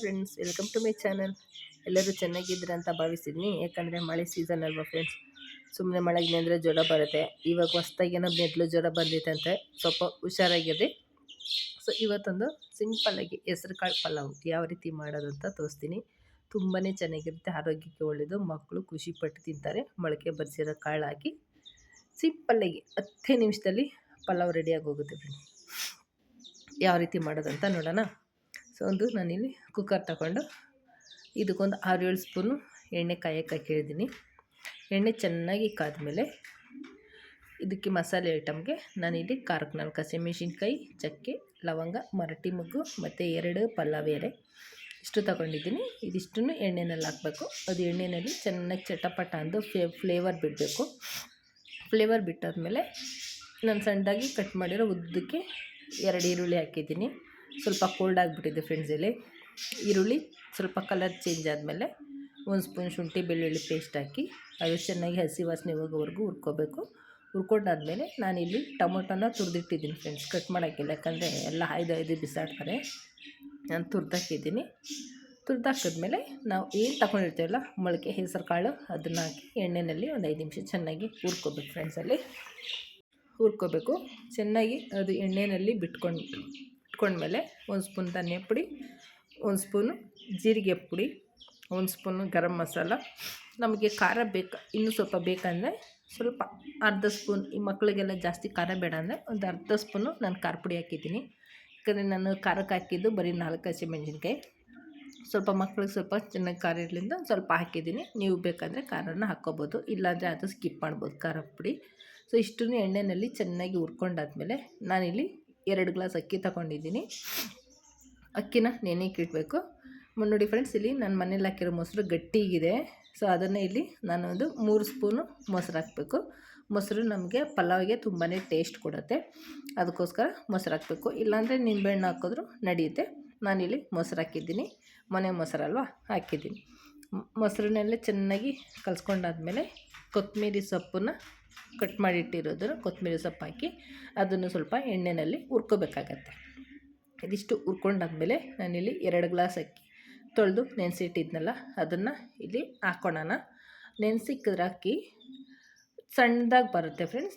Friends welcome to my channel ಎಲ್ಲರೂ ಚೆನ್ನಾಗಿದ್ದೀರ ಅಂತ ಭಾವಿಸಿದ್ನಿ ಯಾಕಂದರೆ ಮಳೆ ಸೀಸನ್ ಅಲ್ವಾ ಫ್ರೆಂಡ್ಸ್ ಸುಮ್ಮನೆ ಮಳೆಗೆ ಅಂದರೆ ಜ್ವರ ಬರುತ್ತೆ. ಇವಾಗ ಹೊಸ್ದಾಗಿ ಏನೋ ಮೆದ್ಲು ಜ್ವರ ಬಂದಿತ್ತಂತೆ ಸ್ವಲ್ಪ ಹುಷಾರಾಗಿರಿ. ಸೊ ಇವತ್ತೊಂದು ಸಿಂಪಲ್ಲಾಗಿ ಹೆಸ್ರು ಕಾಳು ಪಲಾವ್ ಯಾವ ರೀತಿ ಮಾಡೋದು ಅಂತ ತೋರಿಸ್ತೀನಿ. ತುಂಬಾ ಚೆನ್ನಾಗಿರುತ್ತೆ, ಆರೋಗ್ಯಕ್ಕೆ ಒಳ್ಳೆಯದು ಮಕ್ಕಳು ಖುಷಿಪಟ್ಟು ತಿಂತಾರೆ. ಮೊಳಕೆ ಬರಿಸಿರೋ ಕಾಳು ಹಾಕಿ ಸಿಂಪಲ್ಲಾಗಿ ಹತ್ತೇ ನಿಮಿಷದಲ್ಲಿ ಪಲಾವ್ ರೆಡಿಯಾಗಿ ಹೋಗುತ್ತೆ ಫ್ರೆಂಡ್ಸ್ ಯಾವ ರೀತಿ ಮಾಡೋದಂತ ನೋಡೋಣ. ಒಂದು ನಾನಿಲ್ಲಿ ಕುಕ್ಕರ್ ತಗೊಂಡು ಇದಕ್ಕೊಂದು ಆರು ಏಳು ಸ್ಪೂನು ಎಣ್ಣೆ ಕಾಯಕ್ಕೆ ಹಾಕಿದ್ದೀನಿ ಎಣ್ಣೆ ಚೆನ್ನಾಗಿ ಕಾದ್ಮೇಲೆ ಇದಕ್ಕೆ ಮಸಾಲೆ ಐಟಮ್ಗೆ ನಾನಿಲ್ಲಿ ಖಾರಕ್ಕೆ ನಾಲ್ಕು ಹಸಿಮೆಣ್ಸಿನ್ಕಾಯಿ ಚಕ್ಕೆ, ಲವಂಗ ಮರಟಿ ಮಗ್ಗು ಮತ್ತು ಎರಡು ಪಲಾವ್ ಎಲೆ ಇಷ್ಟು ತಗೊಂಡಿದ್ದೀನಿ. ಇದಿಷ್ಟನ್ನು ಎಣ್ಣೆನಲ್ಲಿ ಹಾಕಬೇಕು. ಅದು ಎಣ್ಣೆಯಲ್ಲಿ ಚೆನ್ನಾಗಿ ಚಟಪಟ ಅಂದು ಫ್ಲೇ, ಫ್ಲೇವರ್ ಬಿಡಬೇಕು. ಫ್ಲೇವರ್ ಬಿಟ್ಟಾದ್ಮೇಲೆ ನಾನು ಸಣ್ಣದಾಗಿ ಕಟ್ ಮಾಡಿರೋ ಉದ್ದಕ್ಕೆ ಎರಡು ಈರುಳ್ಳಿ ಹಾಕಿದ್ದೀನಿ. ಸ್ವಲ್ಪ ಕೋಲ್ಡ್ ಆಗಿಬಿಟ್ಟಿದೆ ಫ್ರೆಂಡ್ಸ್ ಇಲ್ಲಿ. ಈರುಳ್ಳಿ ಸ್ವಲ್ಪ ಕಲರ್ ಚೇಂಜ್ ಆದಮೇಲೆ ಒಂದು ಸ್ಪೂನ್ ಶುಂಠಿ, ಬೆಳ್ಳುಳ್ಳಿ ಪೇಸ್ಟ್ ಹಾಕಿ, ಅದು ಚೆನ್ನಾಗಿ ಹಸಿ ವಾಸನೆ ಹೋಗೋವರೆಗೂ ಹುರ್ಕೋಬೇಕು. ಹುರ್ಕೊಂಡಾದ್ಮೇಲೆ ನಾನಿಲ್ಲಿ ಟೊಮೊಟೊನ ತುರಿದಿಟ್ಟಿದ್ದೀನಿ ಫ್ರೆಂಡ್ಸ್ ಕಟ್ ಮಾಡೋಕ್ಕಿಲ್ಲ ಯಾಕಂದರೆ ಎಲ್ಲ ಐದು ಐದು ಬಿಸಾಡ್ತಾರೆ. ನಾನು ತುರಿದಾಕಿದ್ದೀನಿ. ತುರಿದಾಕಿದ್ಮೇಲೆ ನಾವು ಏನು ತಗೊಂಡಿರ್ತೀವಲ್ಲ, ಮೊಳಕೆ ಹೆಸರು ಕಾಳು ಅದನ್ನು ಹಾಕಿ ಎಣ್ಣೆಯಲ್ಲಿ ಒಂದು ಐದು ನಿಮಿಷ ಚೆನ್ನಾಗಿ ಹುರ್ಕೋಬೇಕು ಫ್ರೆಂಡ್ಸಲ್ಲಿ ಹುರ್ಕೋಬೇಕು. ಚೆನ್ನಾಗಿ ಅದು ಎಣ್ಣೆಯಲ್ಲಿ ಬಿಟ್ಕೊಂಡು ಇಟ್ಕೊಂಡ್ಮೇಲೆ ಒಂದು ಸ್ಪೂನ್ ಧನಿಯಾ ಪುಡಿ, ಒಂದು ಸ್ಪೂನು ಜೀರಿಗೆ ಪುಡಿ, ಒಂದು ಸ್ಪೂನು ಗರಂ ಮಸಾಲ. ನಮಗೆ ಖಾರ ಬೇಕು, ಇನ್ನೂ ಸ್ವಲ್ಪ ಬೇಕಂದರೆ ಸ್ವಲ್ಪ ಅರ್ಧ ಸ್ಪೂನ್, ಈ ಮಕ್ಕಳಿಗೆಲ್ಲ ಜಾಸ್ತಿ ಖಾರ ಬೇಡ ಅಂದರೆ ಒಂದು ಅರ್ಧ ಸ್ಪೂನು ನಾನು ಖಾರ ಪುಡಿ ಹಾಕಿದ್ದೀನಿ. ಯಾಕಂದರೆ ನಾನು ಖಾರಕ್ಕೆ ಹಾಕಿದ್ದು ಬರೀ ನಾಲ್ಕು ಹಸಿಮೆಣಸಿನ್ಕಾಯಿ ಸ್ವಲ್ಪ ಮಕ್ಳಿಗೆ ಸ್ವಲ್ಪ ಚೆನ್ನಾಗಿ ಖಾರ ಇರಲಿಂದ ಸ್ವಲ್ಪ ಹಾಕಿದ್ದೀನಿ. ನೀವು ಬೇಕಾದರೆ ಖಾರನ ಹಾಕ್ಕೋಬೋದು, ಇಲ್ಲಾಂದರೆ ಅದು ಸ್ಕಿಪ್ ಮಾಡ್ಬೋದು ಖಾರ ಪುಡಿ. ಸೊ, ಇಷ್ಟನ್ನು ಎಣ್ಣೆಯಲ್ಲಿ ಚೆನ್ನಾಗಿ ಹುರ್ಕೊಂಡಾದ್ಮೇಲೆ ನಾನಿಲ್ಲಿ ಎರಡು ಗ್ಲಾಸ್ ಅಕ್ಕಿ ತಗೊಂಡಿದ್ದೀನಿ. ಅಕ್ಕಿನ ನೆನೆಗೆ ಇಡಬೇಕು ನೋಡಿ ಫ್ರೆಂಡ್ಸ್, ಇಲ್ಲಿ ನನ್ನ ಮನೇಲಿ ಹಾಕಿರೋ ಮೊಸರು ಗಟ್ಟಿಗಿದೆ. ಸೊ ಅದನ್ನು ಇಲ್ಲಿ ನಾನು ಒಂದು ಮೂರು ಸ್ಪೂನು ಮೊಸರು ಹಾಕಬೇಕು. ಮೊಸರು ನಮಗೆ ಪಲಾವ್ಗೆ ತುಂಬಾ ಟೇಸ್ಟ್ ಕೊಡುತ್ತೆ. ಅದಕ್ಕೋಸ್ಕರ ಮೊಸರು ಹಾಕಬೇಕು. ಇಲ್ಲಾಂದರೆ ನಿಂಬೆಹಣ್ಣು ಹಾಕಿದ್ರು ನಡೆಯುತ್ತೆ. ನಾನಿಲ್ಲಿ ಮೊಸರು ಹಾಕಿದ್ದೀನಿ. ಮನೆ ಮೊಸರಲ್ವಾ ಹಾಕಿದ್ದೀನಿ. ಮೊಸರನ್ನೆಲ್ಲ ಚೆನ್ನಾಗಿ ಕಲಿಸ್ಕೊಂಡಾದ್ಮೇಲೆ ಕೊತ್ತಂಬರಿ ಸೊಪ್ಪನ್ನ ಕಟ್ ಮಾಡಿಟ್ಟಿರೋದನ್ನು ಕೊತ್ತಂಬರಿ ಸೊಪ್ಪು ಹಾಕಿ ಅದನ್ನು ಸ್ವಲ್ಪ ಎಣ್ಣೆಯಲ್ಲಿ ಹುರ್ಕೋಬೇಕಾಗತ್ತೆ. ಇದಿಷ್ಟು ಹುರ್ಕೊಂಡಾದ್ಮೇಲೆ ನಾನಿಲ್ಲಿ ಎರಡು ಗ್ಲಾಸ್ ಅಕ್ಕಿ ತೊಳೆದು ನೆನೆಸಿಟ್ಟಿದ್ನಲ್ಲ, ಅದನ್ನು ಇಲ್ಲಿ ಹಾಕ್ಕೊಳ್ಳೋಣ ನೆನೆಸಿಕ್ಕಿದ್ರೆ ಅಕ್ಕಿ ಸಣ್ಣದಾಗಿ ಬರುತ್ತೆ ಫ್ರೆಂಡ್ಸ್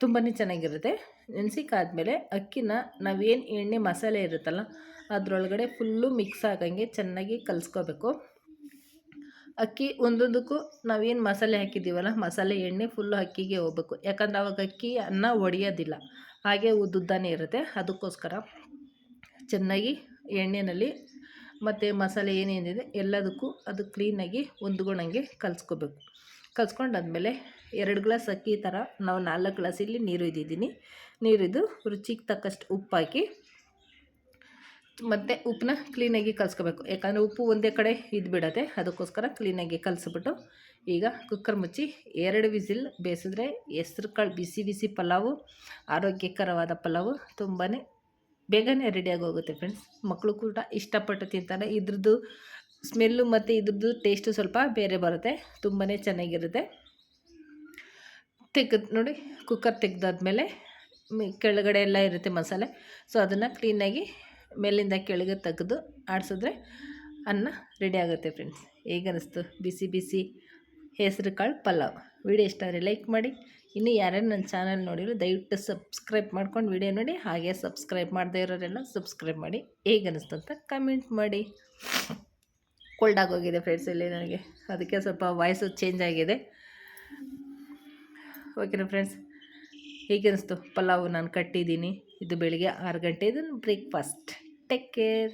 ತುಂಬಾ ಚೆನ್ನಾಗಿರುತ್ತೆ. ನೆನೆಸಿಕ್ಕಾದ್ಮೇಲೆ ಅಕ್ಕಿನ ನಾವೇನು ಎಣ್ಣೆ ಮಸಾಲೆ ಇರುತ್ತಲ್ಲ, ಅದರೊಳಗಡೆ ಫುಲ್ಲು ಮಿಕ್ಸ್ ಆಗಂಗೆ ಚೆನ್ನಾಗಿ ಕಲಿಸ್ಕೋಬೇಕು. ಅಕ್ಕಿ ಒಂದೊಂದಕ್ಕೂ ನಾವೇನು ಮಸಾಲೆ ಹಾಕಿದ್ದೀವಲ್ಲ, ಮಸಾಲೆ ಎಣ್ಣೆ ಫುಲ್ಲು ಅಕ್ಕಿಗೆ ಹೋಗ್ಬೇಕು. ಯಾಕಂದ್ರೆ ಅವಾಗ ಅಕ್ಕಿ ಅನ್ನ ಒಡೆಯೋದಿಲ್ಲ. ಹಾಗೆ ಉದ್ದುದ್ದಾನೆ ಇರುತ್ತೆ. ಅದಕ್ಕೋಸ್ಕರ ಚೆನ್ನಾಗಿ ಎಣ್ಣೆಯಲ್ಲಿ ಮತ್ತು ಮಸಾಲೆ ಏನೇನಿದೆ ಎಲ್ಲದಕ್ಕೂ ಅದು ಕ್ಲೀನಾಗಿ ಹೊಂದ್ಕೊಳಂಗೆ ಕಲಿಸ್ಕೋಬೇಕು. ಕಲ್ಸ್ಕೊಂಡಾದ್ಮೇಲೆ ಎರಡು ಗ್ಲಾಸ್ ಅಕ್ಕಿ ಥರ, ನಾವು ನಾಲ್ಕು ಗ್ಲಾಸ್ ಇಲ್ಲಿ ನೀರು ಇದ್ದಿದ್ದೀನಿ. ನೀರಿದ್ದು ರುಚಿಗೆ ತಕ್ಕಷ್ಟು ಉಪ್ಪು ಹಾಕಿ ಮತ್ತು ಉಪ್ಪನ್ನ ಕ್ಲೀನಾಗಿ ಕಲಿಸ್ಕೋಬೇಕು. ಯಾಕಂದರೆ ಉಪ್ಪು ಒಂದೇ ಕಡೆ ಇದು ಬಿಡತ್ತೆ. ಅದಕ್ಕೋಸ್ಕರ ಕ್ಲೀನಾಗಿ ಕಲಿಸ್ಬಿಟ್ಟು ಈಗ ಕುಕ್ಕರ್ ಮುಚ್ಚಿ ಎರಡು ವಿಸಿಲ್ ಬೇಯಿಸಿದ್ರೆ ಹೆಸ್ರು ಕಾಳು ಬಿಸಿ ಬಿಸಿ ಪಲಾವು, ಆರೋಗ್ಯಕರವಾದ ಪಲಾವು ತುಂಬಾ ಬೇಗನೆ ರೆಡಿಯಾಗಿ ಹೋಗುತ್ತೆ ಫ್ರೆಂಡ್ಸ್ ಮಕ್ಕಳು ಕೂಡ ಇಷ್ಟಪಟ್ಟು ತಿಂತಾರೆ. ಇದ್ರದ್ದು ಸ್ಮೆಲ್ಲು ಮತ್ತು ಇದ್ರದ್ದು ಟೇಸ್ಟು ಸ್ವಲ್ಪ ಬೇರೆ ಬರುತ್ತೆ. ತುಂಬಾ ಚೆನ್ನಾಗಿರುತ್ತೆ. ತೆಗೆದು ನೋಡಿ ಕುಕ್ಕರ್ ತೆಗೆದಾದ್ಮೇಲೆ ಕೆಳಗಡೆ ಎಲ್ಲ ಇರುತ್ತೆ ಮಸಾಲೆ. ಸೊ ಅದನ್ನು ಕ್ಲೀನಾಗಿ ಮೇಲಿಂದ ಕೆಳಗೆ ತೆಗೆದು ಆಡಿಸಿದ್ರೆ ಅನ್ನ ರೆಡಿ ಆಗುತ್ತೆ ಫ್ರೆಂಡ್ಸ್ ಹೇಗನ್ನಿಸ್ತು ಬಿಸಿ ಬಿಸಿ ಹೆಸರು ಕಾಳು ಪಲಾವ್. ವಿಡಿಯೋ ಇಷ್ಟ ಆದರೆ ಲೈಕ್ ಮಾಡಿ. ಇನ್ನು ಯಾರ್ಯಾರು ನನ್ನ ಚಾನಲ್ ನೋಡಿರೋ ದಯವಿಟ್ಟು ಸಬ್ಸ್ಕ್ರೈಬ್ ಮಾಡ್ಕೊಂಡು ವಿಡಿಯೋ ನೋಡಿ. ಹಾಗೆ ಸಬ್ಸ್ಕ್ರೈಬ್ ಮಾಡದೇ ಇರೋರೆಲ್ಲ ಸಬ್ಸ್ಕ್ರೈಬ್ ಮಾಡಿ. ಹೇಗೆ ಅನ್ನಿಸ್ತು ಅಂತ ಕಮೆಂಟ್ ಮಾಡಿ. ಕೋಲ್ಡ್ ಆಗೋಗಿದೆ ಫ್ರೆಂಡ್ಸ್ ಇಲ್ಲಿ ನನಗೆ. ಅದಕ್ಕೆ ಸ್ವಲ್ಪ ವಾಯ್ಸು ಚೇಂಜ್ ಆಗಿದೆ. ಓಕೆನಾ ಫ್ರೆಂಡ್ಸ್ ಹೇಗೆ ಅನಿಸ್ತು? ಪಲಾವು ನಾನು ಕಟ್ಟಿದ್ದೀನಿ. ಇದು ಬೆಳಿಗ್ಗೆ ಆರು ಗಂಟೆ ಇದನ್ನು ಬ್ರೇಕ್ಫಾಸ್ಟ್ Take care.